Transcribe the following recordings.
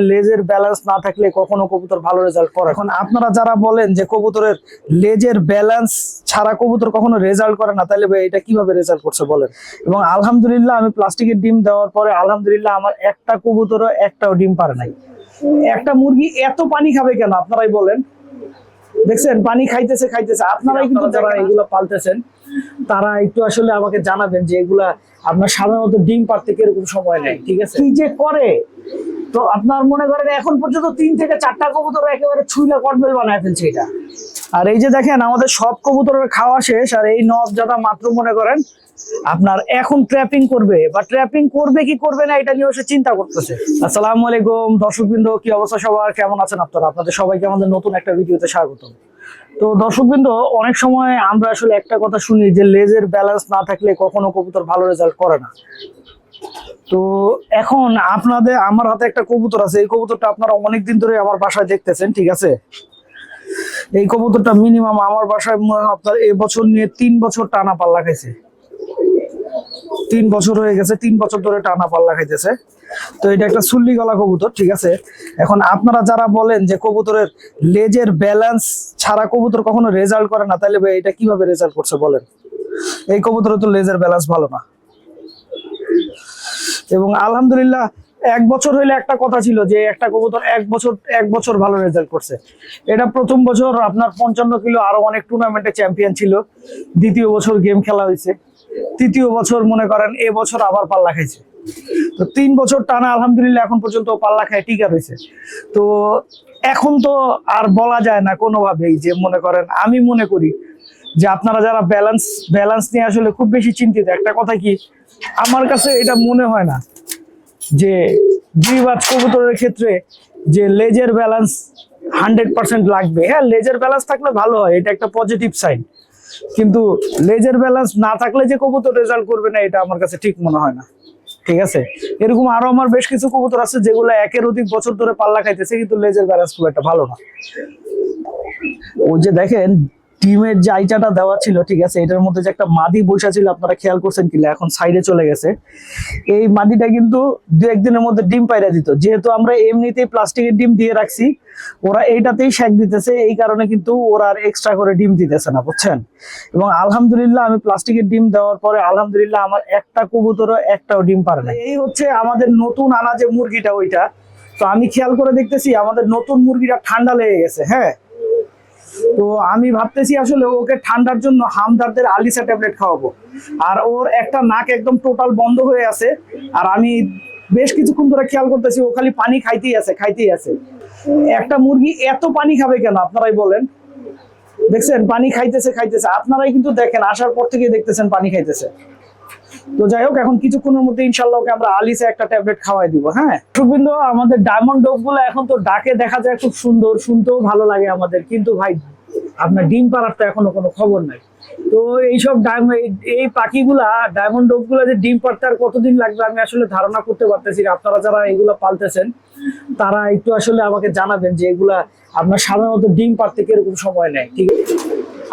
লেজের ব্যালেন্স না থাকলে কখনো কবুতর ভালো রেজাল্ট করে এখন আপনারা যারা বলেন যে কবুতরের লেজের ব্যালেন্স ছাড়া কবুতর কখনো রেজাল্ট করে না তাহলে ভাই এটা কীভাবে রেজাল্ট করছে বলেন? এবং আলহামদুলিল্লাহ আমি প্লাস্টিকের ডিম দেওয়ার পরে আলহামদুলিল্লাহ আমার একটা কবুতরও একটাও ডিম পারে নাই। একটা মুরগি এত পানি খাবে কেন? আপনারাই বলেন। দেখছেন পানি খাইতেছে খাইতেছে। আপনারাই কিন্তু যারা এগুলো পালতেছেন তারা একটু আসলে আমাকে জানাবেন যে এগুলা আপনার সাধারণত ডিম পারতে কীরকম সময় নেয় ঠিক আছে? কি যে করে? তো আপনার মনে করেন এখন পর্যন্ত তিন থেকে চারটা কবুতর একেবারে ছুইলা কটবেল বানায় ফেলছে এটা। আর এই যে দেখেন, আমাদের সব কবুতরের খাওয়া শেষ, আর এই নব যারা মাত্র মনে করেন আপনার এখন ট্র্যাপিং করবে। বা ট্র্যাপিং করবে কি করবে না, এটা নিয়ে সে চিন্তা করতেছে। আসসালামু আলাইকুম, দর্শকবৃন্দ, কি অবস্থা সবার? কেমন আছেন আপনারা? আপনাদের সবাইকে আমাদের নতুন একটা ভিডিওতে স্বাগতম তো দর্শকবৃন্দ, অনেক সময় আমরা আসলে একটা কথা শুনি যে লেজের ব্যালেন্স না থাকলে কখনো কবুতর ভালো রেজাল্ট করে না। তো এখন আপনাদের, আমার হাতে একটা কবুতর আছে। এই কবুতরটা আপনারা অনেকদিন ধরে আমার বাসায় দেখতেছেন, ঠিক আছে? এই কবুতরটা মিনিমাম আমার বাসায় আপনার এবছর নিয়ে তিন বছর টানা পাল্লা খাইছে। তিন বছর হয়ে গেছে, তিন বছর ধরে টানা পাল্লা খাইতেছে। তো এটা একটা সুল্লি গলা কবুতর, ঠিক আছে? এখন আপনারা যারা বলেন যে কবুতরের লেজের ব্যালেন্স ছাড়া কবুতর কখনো রেজাল্ট করে না, তাহলে এটা কীভাবে রেজাল্ট করছে বলেন? এই কবুতরের তো লেজের ব্যালেন্স ভালো না। এবং আলহামদুলিল্লাহ এক বছর হইলে একটা কথা ছিল যে একটা কবুতর এক বছর এক বছর ভালো রেজাল্ট করছে। এটা প্রথম বছর আপনার পঞ্চান্ন কিলো আরও অনেক টুর্নামেন্টে চ্যাম্পিয়ন ছিল। দ্বিতীয় বছর গেম খেলা হয়েছে। তৃতীয় বছর মনে করেন এ বছর আবার পাল্লা খাইছে। তো তিন বছর টানা আলহামদুলিল্লাহ এখন পর্যন্ত পাল্লা খায় টিকা রয়েছে। তো এখন তো আর বলা যায় না কোনোভাবেই যে মনে করেন আমি মনে করি যে আপনারা যারা ব্যালেন্স ব্যালেন্স নিয়ে আসলে খুব বেশি চিন্তিত, একটা কথা কি, আমার কাছে এটা মনে হয় না যে গিরিবাজ কবুতরের ক্ষেত্রে যে লেজের ব্যালেন্স হান্ড্রেড পার্সেন্ট লাগবে। হ্যাঁ লেজের ব্যালেন্স থাকলে ভালো হয়, এটা একটা পজিটিভ সাইন কিন্তু লেজের ব্যালেন্স না থাকলে যে কবুতর রেজাল্ট করবে না, এটা আমার কাছে ঠিক মনে হয় না। ঠিক আছে? এরকম আরও আমার বেশ কিছু কবুতর আছে যেগুলো একের অধিক বছর ধরে পাল্লা খাইতেছে, কিন্তু লেজের ব্যালেন্স খুব একটা ভালো না। ওই যে দেখেন ডিমের যে আইচাটা দেওয়া ছিল, ঠিক আছে, এটার মধ্যে যে একটা মাদি বসা ছিল, আপনারা খেয়াল করছেন কিনা, এখন সাইডে চলে গেছে। এই মাদিটা কিন্তু দু একদিনের মধ্যে ডিম পাইরা দিত। যেহেতু আমরা এমনিতেই প্লাস্টিকের ডিম দিয়ে রাখছি, ওরা এইটাতেই শেক দিতেছে, এই কারণে কিন্তু ওরা আর এক্সট্রা করে ডিম দিতেছে না, বুঝছেন? এবং আলহামদুলিল্লাহ আমি প্লাস্টিকের ডিম দেওয়ার পরে আলহামদুলিল্লাহ আমার একটা কবুতরও একটাও ডিম পারে না এই হচ্ছে আমাদের নতুন আনা যে মুরগিটা ওইটা। তো আমি খেয়াল করে দেখতেছি, আমাদের নতুন মুরগিটা ঠান্ডা লেগে গেছে হ্যাঁ? তো আমি ভাবতেছি আসলে ওকে ঠান্ডার জন্য হামদারদের আলিসা ট্যাবলেট খাওয়াবো। আর ওর একটা নাক একদম টোটাল বন্ধ হয়ে আছে। আর আমি বেশ কিছুক্ষণ ধরে খেয়াল করতেছি, ও খালি পানি খাইতেই আছে খাইতেই আছে। একটা মুরগি এত পানি খাবে কেন, আপনারাই বলেন? দেখছেন? পানি খাইতেছে খাইতেছে। আপনারাই কিন্তু দেখেন, আসার পর থেকে দেখতেছেন পানি খাইতেছে। তো যাই হোক, এখন কিছুক্ষণের মধ্যে ইনশাল্লাহ আমরা আলিসে একটা ট্যাবলেট খাওয়াই দিব হ্যাঁ? সুবিন্দু আমাদের ডায়মন্ড ডগগুলো এখন তো ডাকে দেখা যায় খুব সুন্দর, শুনতেও ভালো লাগে আমাদের। কিন্তু ভাই, আপনার ডিম পাড়ার তো এখনও কোনো খবর নাই। তো এইসব এই পাখিগুলা, ডায়মন্ড ডগগুলা যে ডিম পাড়তে আর কতদিন লাগবে আমি আসলে ধারণা করতে পারতেছি আপনারা যারা এগুলা পালতেছেন, তারা একটু আসলে আমাকে জানাবেন যে এগুলা আপনার সাধারণত ডিম পাড়তে কীরকম সময় নেয়, ঠিক আছে?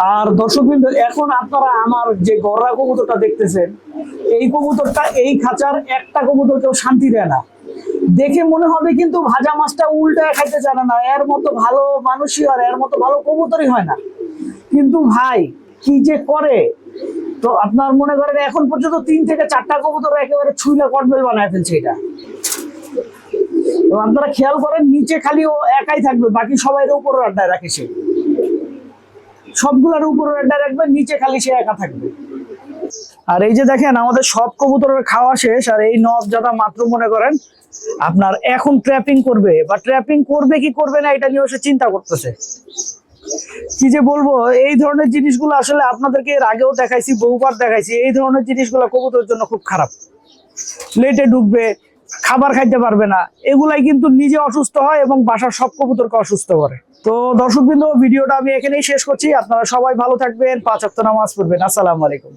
আর দর্শকবৃন্দ এখন আপনারা আমার যে গররা কবুতরটা দেখতেছেন, এই কবুতরটা, এই খাঁচার একটা কবুতর কেউ শান্তি দেয় না। দেখে মনে হবে কিন্তু ভাজা মাছটা উল্টায় খাইতে জানে না, এর মতো ভালো মানুষই আর এর মতো ভালো কবুতরই হয় না। কিন্তু ভাই, কি যে করে? তো আপনার মনে করেন এখন পর্যন্ত তিন থেকে চারটা কবুতর একেবারে ছুইলা কটবেল বানায় ফেলছে এটা। তো আপনারা খেয়াল করেন, নিচে খালি ও একাই থাকবে, বাকি সবাই উপরে আড্ডায় রাখে সে। সবগুলোর উপরে আড্ডা রাখবে নিচে খালি সে একা থাকবে। আর এই যে দেখেন, আমাদের সব কবুতরের খাওয়া শেষ, আর এই নব যারা মাত্র মনে করেন, আপনার এখন ট্র্যাপিং করবে, বা ট্র্যাপিং করবে কি করবে না, এটা নিয়ে সে চিন্তা করতেছে। কি যে বলব, এই ধরনের জিনিসগুলো আসলে আপনাদেরকে এর আগেও দেখাইছি, বহুবার দেখাইছি, এই ধরনের জিনিসগুলো কবুতরের জন্য খুব খারাপ। লেটে ঢুকবে খাবার খাইতে পারবে না। এগুলাই কিন্তু নিজে অসুস্থ হয় এবং বাসার সব কবুতরকে অসুস্থ করে। তো দর্শকবৃন্দ, ভিডিওটা আমি এখানেই শেষ করছি। আপনারা সবাই ভালো থাকবেন। পাঁচ অক্ট নামাজ পড়বেন। আসসালামু আলাইকুম।